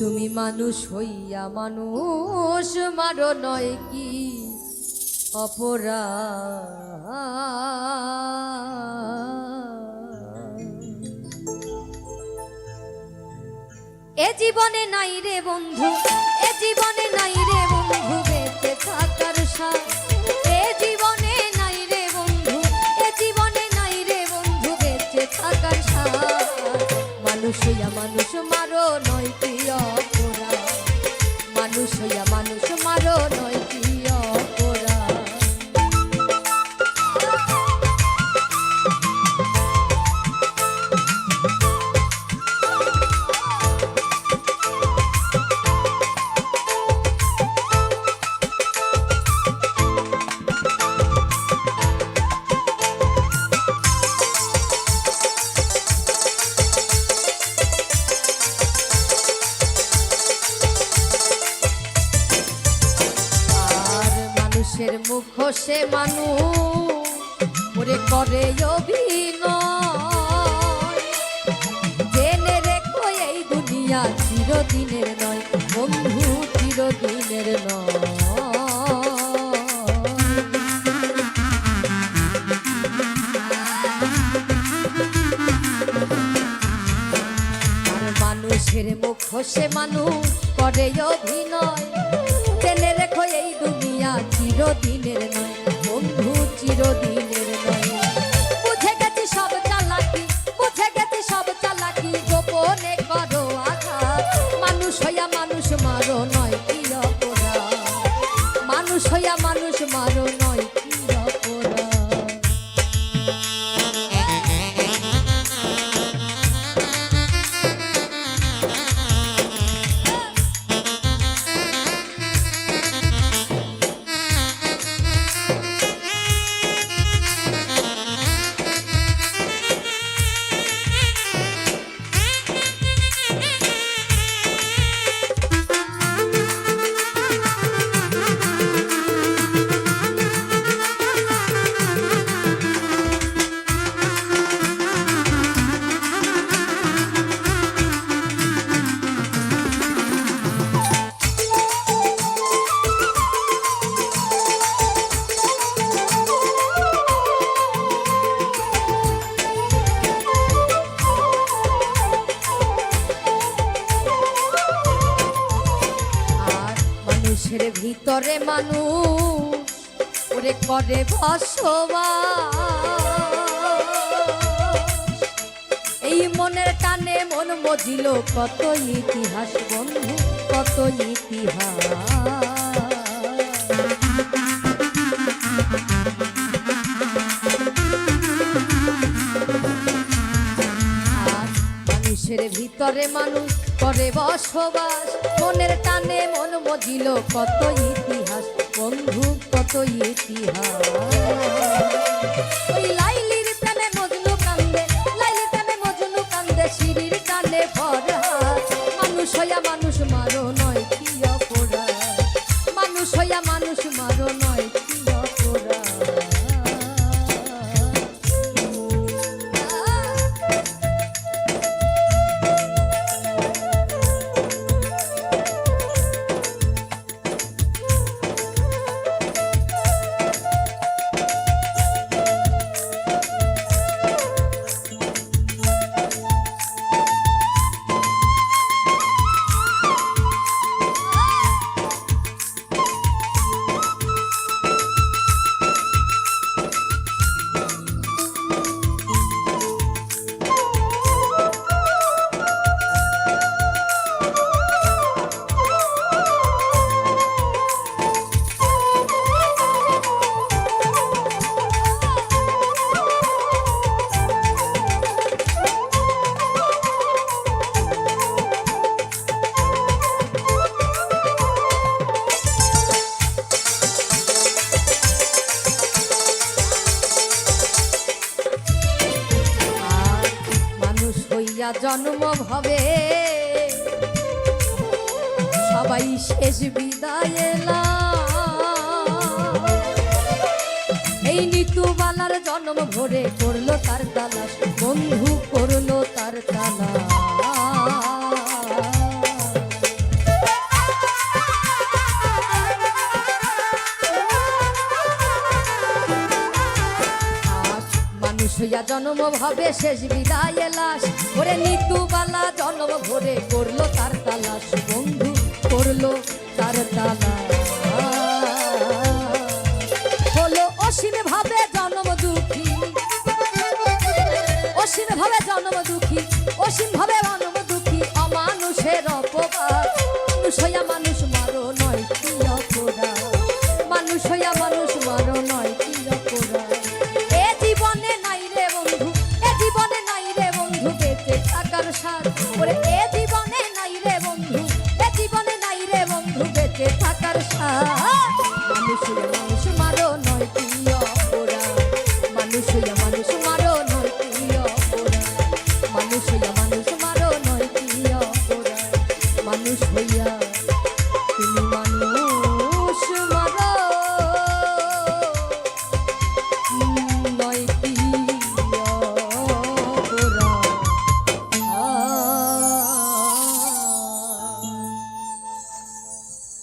তুমি মানুষ হইয়া মানুষ, মারো নয় কি? অপরা এ জীবনে নাই রে বন্ধু, এ জীবনে নাই রে বন্ধু, বেঁচে থাকার সাথ। মানুষের মুখ সে মানুষ ওরে করে জেনে রেখো এই দুনিয়া চিরদিনের নয়, বন্ধু চিরদিনের নয়। মানুষের মুখ সে মানুষ করে অভিনয়। চিরদিনের নয় বন্ধু চিরদিনের ভিতরে মানুষ করে বসবাস। এই মনের টানে মন মজিল, কত ইতিহাস বন্ধু, কত ইতিহাস। মানুষের ভিতরে মানুষ করে বসবাস, মনের টানে মন মজিল, কত ফরহাদ মানুষ হইয়া মানুষ মারো নয় কি অপরাধ। মানুষ হইয়া মানুষ মারো নয়। জন্ম হবে সবাই শেষ বিদায়। এই নিতুবালার জন্ম ভরে করল তার মানুষ জন্ম ভাবে শেষ বিদায় লাশ। ওরে নিতুবালা জন্ম ভরে করল তার তালাশ। বন্ধু, করল তার তালাশ। হলো অসীম ভাবে জন্ম দুঃখী। অসীম ভাবে জন্ম নাই রে